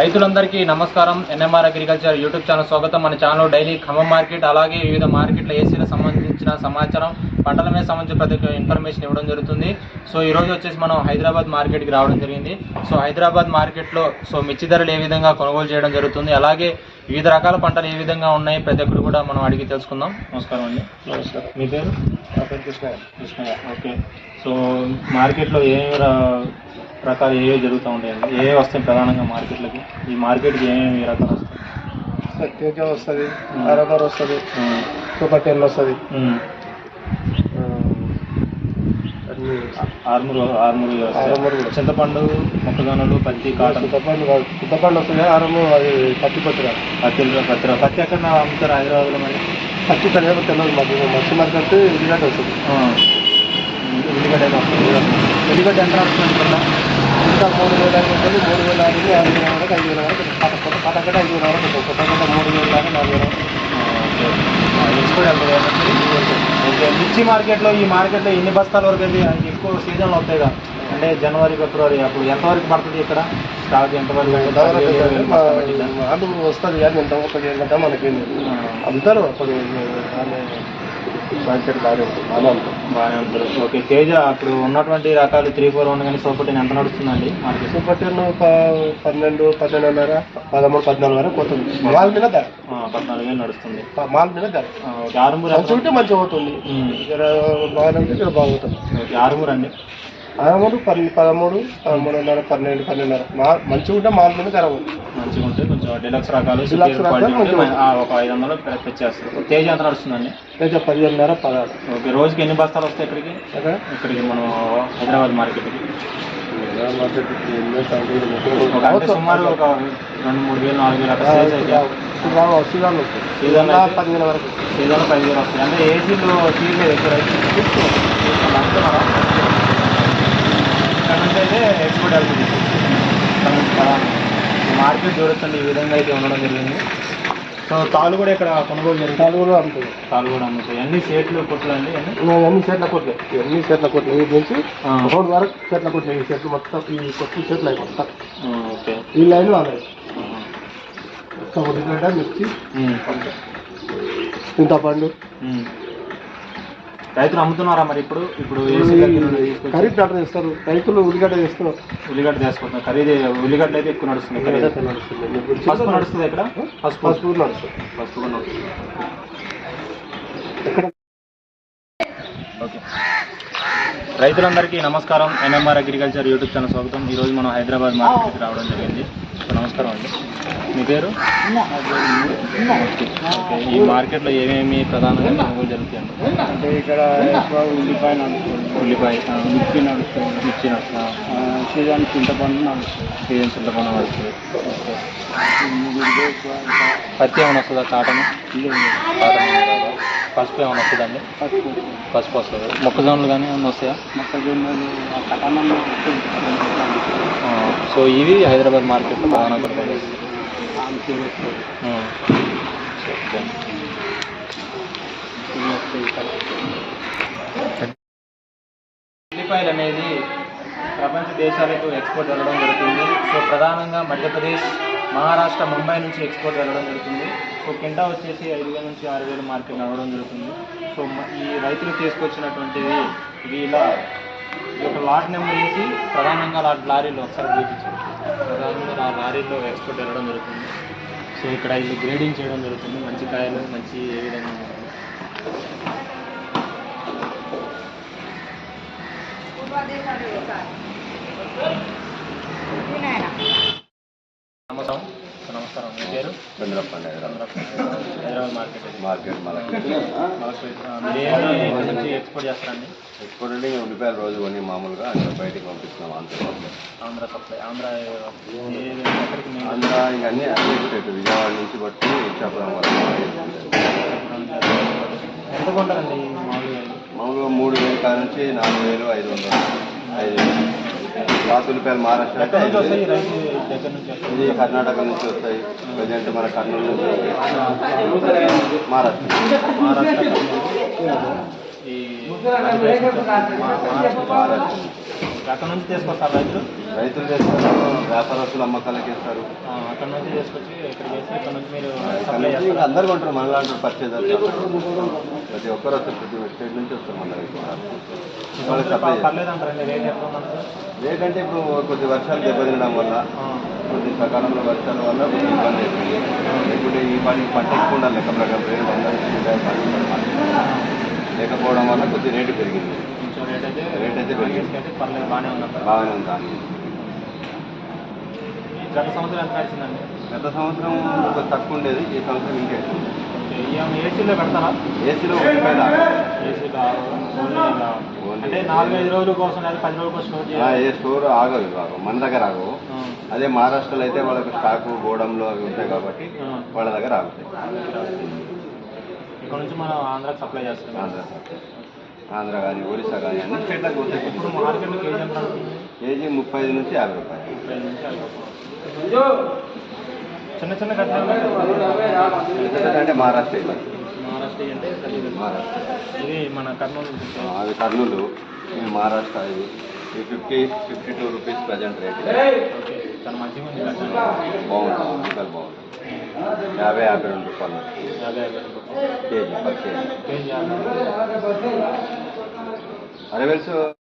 రైతులందరికీ నమస్కారం. NMR agriculture YouTube channel స్వాగతం. మన ఛానల్ డైలీ ఖమ్మం మార్కెట్ అలాగే వివిధ మార్కెట్ల ఏసీలకు సంబంధించిన సమాచారం పంటల మీద సంబంధించిన ప్రతి ఒక్క ఇన్ఫర్మేషన్ ఇవ్వడం జరుగుతుంది. సో ఈ రోజు వచ్చేసి మనం హైదరాబాద్ మార్కెట్కి రావడం జరిగింది. సో హైదరాబాద్ మార్కెట్లో సో మిర్చి ధరలు ఏ విధంగా కొనుగోలు చేయడం జరుగుతుంది అలాగే వివిధ రకాల పంటలు ఏ విధంగా ఉన్నాయి ప్రతి ఒక్కరు కూడా మనం అడిగి తెలుసుకుందాం. నమస్కారం అండి. నమస్కారం. మీ పేరు? కృష్ణయ్య. కృష్ణయ్య. ఓకే. సో మార్కెట్లో ఏ రకాలు ఏ జరుగుతూ ఉంటాయండి? ఏ వస్తాయి ప్రధానంగా మార్కెట్లకి? ఈ మార్కెట్కి ఏమేమి రకాలు వస్తాయి? సార్ తేజ వస్తుంది ఆరోగ్యం వస్తుంది సూపర్ టెన్ వస్తుంది. ఆర్మూరు ఆర్మూరు. ఆర్మూరు కూడా. చింతపండు మొక్కజొన్నలు పత్తి కాటన్. చింతపండు చింతపండు వస్తుంది ఆరము అది పత్తి పత్తి పత్తి పత్తి పత్తి ఎక్కడ అమ్ముతారు హైదరాబాద్లో మరి? పత్తి ఏమో తెలియదు మాకు. మత్స్య మార్కెట్ ఇదిగడ్డ వస్తుంది. ఆ. ఉల్లిగడ్డ వస్తుంది ఉల్లిగడ్డ ఎంత వస్తుంది ఇక్కడ ఇంకా మూడు వేల వందలు మూడు వేల ఐదు ఆరు వేల వరకు ఐదు వేల వరకు కొత్త కొత్త కొత్త గడ్డ ఐదు వేల వరకు ఉంటుంది. కొత్త గడ్డ మూడు వేల దాకా నాలుగు వేల ఓకే. మిర్చి మార్కెట్లో ఈ మార్కెట్లో ఎన్ని బస్తాల వరకు అయితే ఎక్కువ సీజన్లు వస్తాయి కదా? అంటే జనవరి ఫిబ్రవరి అప్పుడు ఎంతవరకు పడుతుంది ఇక్కడ? స్టాక్ ఎంతవరకు వస్తుంది కానీ ఎంత మనకేం ఆ. అప్పుడు ఆమె మార్కెట్ బాగానే ఉంటుంది ఓకే తేజ అప్పుడు ఉన్నటువంటి రకాలు త్రీ ఫోర్ వన్ కానీ సూపర్ టెన్ ఎంత నడుస్తుందండి మార్కెట్? సూపర్ టెన్ ప- పన్నెండు పన్నెండున్నర పదమూడు పద్నాలుగు వరకు పోతుంది. మాల్ మీద ధర. పద్నాలుగు వేలు నడుస్తుంది. మాల్ మీద ధర. ఆరుమూరు ఎంత? మంచిగా ఉంటే మంచిగా పోతుంది. ఉమ్. ఇక్కడ బాగుంటుంది. ఆరుమూరు అండి పదమూడు పది పదమూడు పదమూడున్నర పన్నెండు పన్నెండున్నర. మా మంచిగా ఉంటే మాల్ మీద ధర మంచిగా ఉంటే కొంచెం డిలక్స్ రకాలు ఒక ఐదు వందలు తెచ్చేస్తారు. తేజ ఎంత నడుస్తుందండి? అయితే పదిహేనున్నర పదహారు. ఓకే రోజుకి ఎన్ని బస్తాలు వస్తాయి ఇక్కడికి? ఇక్కడికి మనం హైదరాబాద్ మార్కెట్కి. సుమారు ఒక రెండు మూడు వేలు నాలుగు వేలు అయితే సీజన్ సీజన్ పదిహేను వరకు. సీజన్ పది వేలు వస్తాయి. అంటే ఏసీలు తీయలేదు ఎక్కువ ఇక్కడ నుంచి అయితే ఎక్స్పోర్ట్ వెళ్తుంది. ఈ మార్కెట్ చూడొచ్చండి ఈ విధంగా అయితే ఉండడం జరిగింది. సో తాళ్ళు కూడా ఇక్కడ కొనుగోలు జరిగింది. నాలుగు కూడా అమ్ముతుంది తాళ్ళు కూడా అమ్ముతాయి అన్ని సేట్లు కొట్లు అండి అన్ని చెట్ల కొట్లే. అన్ని చెట్ల కొట్లే. ఈ నుంచి. రోడ్ వరకు చెట్ల కొట్లే ఈ చెట్లు మొత్తం ఈ కొట్లు చెట్లు అయి మొత్తం. ఓకే. ఈ లైన్ ఆహా. మొత్తం ఉల్లిగడ్డ మిర్చి. చింతపండు. ఉమ్. రైతులు అమ్ముతున్నారా మరి ఇప్పుడు? ఇప్పుడు ఖరీదు డాక్టర్ చేస్తారు. రైతులు ఉల్లిగడ్డ చేస్తున్నారు ఉల్లిగడ్డ తీసుకుంటున్నారు ఖరీదు ఉల్లిగడ్డ అయితే ఎక్కువ నడుస్తుంది. పసుపు నడుస్తుంది ఇక్కడ? పసుపు పసుపు నడుస్తుంది. పసుపు కూడా నడుస్తుంది. ఎక్కడ? ఓకే. రైతులందరికీ నమస్కారం. ఎన్ఎంఆర్ అగ్రికల్చర్ యూట్యూబ్ ఛానల్ స్వాగతం. ఈరోజు మనం హైదరాబాద్ మార్కెట్కి రావడం జరిగింది. నమస్కారం అండి. మీ పేరు? ఈ మార్కెట్లో ఏమేమి ప్రధానంగా కొనుగోలు జరుగుతాయండి అంటే ఇక్కడ ఉల్లిపాయ నడుస్తుంది. ఉల్లిపాయ మిర్చి నడుస్తుంది. మిర్చి నడుస్తుంది? సీజన్ చింతపండు నడుస్తుంది. సీజన్ చింతపండు నడుస్తుంది. పత్తి ఏమైనా వస్తుందా కాటన్. కాటన్? పసుపు ఏమైనా వస్తుందండి పసుపు. పసుపు వస్తుంది. మొక్కజొన్నలు కానీ ఏమైనా వస్తాయా? మొక్కజొన్నలు కటానం సో ఇవి హైదరాబాద్ మార్కెట్లో. ఓకే. ఉల్లిపాయలు అనేది ప్రపంచ దేశాలకు ఎక్స్పోర్ట్ వెళ్ళడం జరుగుతుంది. సో ప్రధానంగా మధ్యప్రదేశ్ మహారాష్ట్ర ముంబై నుంచి ఎక్స్పోర్ట్ వెళ్ళడం జరుగుతుంది. సో కింటా వచ్చేసి ఐదు వేల నుంచి ఆరు వేల మార్కెట్ నడవడం జరుగుతుంది. సో ఈ రైతులు తీసుకొచ్చినటువంటివి ఇవి ఇలా ఈ యొక్క లాట్ నెంబర్ వేసి ప్రధానంగా లాట్ లారీలో ఒకసారి చూపించారు ప్రధానంగా ఆ లారీలో ఎక్స్పోర్ట్ వెళ్ళడం జరుగుతుంది. సో ఇక్కడ ఇది గ్రేడింగ్ చేయడం జరుగుతుంది. మంచి కాయలు మంచి ఏ విధంగా. నమస్కారం. నమస్కారం. మీ పేరు? చంద్రప్పండి హైదరాబాద్ మార్కెట్. మార్కెట్ నుంచి ఎక్స్పోర్ట్ చేస్తారండి? ఎక్స్పోర్ట్ అంటే ఇంకా ఉల్లిపాయలు రోజు కొని మామూలుగా బయటికి పంపిస్తున్నాం ఆంధ్ర ఆంధ్ర సప్లై ఆంధ్ర మేము ఆంధ్ర ఇంకా అన్ని అన్ని స్టేట్ విజయవాడ నుంచి బట్టి ఇచ్చాపురం వరకు ఎంత కొంటారండి? మామూలుగా మూడు వేలు కాడ నుంచి నాలుగు వేలు ఐదు వందలు ఐదు వేలు. రాసు ఉల్లిపాయలు మహారాష్ట్ర. ఇది కర్ణాటక నుంచి వస్తాయి. ప్రజెంట్ మన కర్నూలు నుంచి. మహారాష్ట్ర. అక్కడ నుంచి తీసుకొస్తారు రైతులు. రైతులు చేస్తారు వ్యాపారస్తులు అమ్మకాలకి ఇస్తారు ఆ, అక్కడ నుంచి తీసుకొచ్చి ఇక్కడ చేసి ఇక్కడ నుంచి మీరు సప్లై చేస్తారు. అందరు కొంటారు మన లాంటి పర్చేజ్ ప్రతి ఒక్కరు వస్తారు ప్రతి స్టేట్ నుంచి వస్తారు మన వాళ్ళకి సప్లై చేస్తారు. పర్లేదు అంటారండి రేట్ ఎట్లా మనకు? లేకంటే ఇప్పుడు కొద్ది వర్షాలు దెబ్బతినడం వల్ల కొద్ది సకాలంలో వర్షాల వల్ల కొంచెం ఇబ్బంది అవుతుంది లేకుంటే ఈ పని పంట ఎక్కువ ఉండాలి లెక్క ప్రకారం రేటు వందలు కొద్ది రేటు పెరిగింది. కొంచెం రేట్ అయితే రేట్ అయితే పెరిగింది. అయితే పర్లేదు బాగానే ఉందంటారు బాగానే ఉంది గత సంవత్సరం ఎంత నడిచిందండి గత సంవత్సరం తక్కువ ఉండేది ఈ సంవత్సరం ఇంకే. ఏసీలో పెడతారా? ఏసీలో ఏసీలో అంటే నాలుగైదు రోజుల కోసం లేదా పది రోజుల కోసం స్టోర్ చేయాలి? స్టోర్ ఆగవు ఆగవు మన దగ్గర ఆగవు. అదే మహారాష్ట్రలో అయితే వాళ్ళకి స్టాకు గోడంలో అవి ఉంటాయి కాబట్టి. వాళ్ళ దగ్గర ఆగుతాయి. ఇక్కడ నుంచి మనం ఆంధ్రాకి సప్లై చేస్తున్నాం. ఆంధ్ర ఆంధ్ర కానీ ఒరిస్సా కానీ అన్ని స్టేట్లకు. మార్కెట్లో కేజీ ముప్పై ఐదు నుంచి యాభై రూపాయలు. చిన్న చిన్న అంటే మహారాష్ట్ర ఇవి. మహారాష్ట్ర అంటే ఖరీదు. మహారాష్ట్ర. ఇది మన కర్నూలు. అవి కర్నూలు. ఇవి మహారాష్ట్ర ఇవి ఇవి fifty fifty two rupees present rate. బాగుంటుంది. బాగుంటుంది. యాభై యాభై రెండు రూపాయలు. KG per KG. అరవేల్స్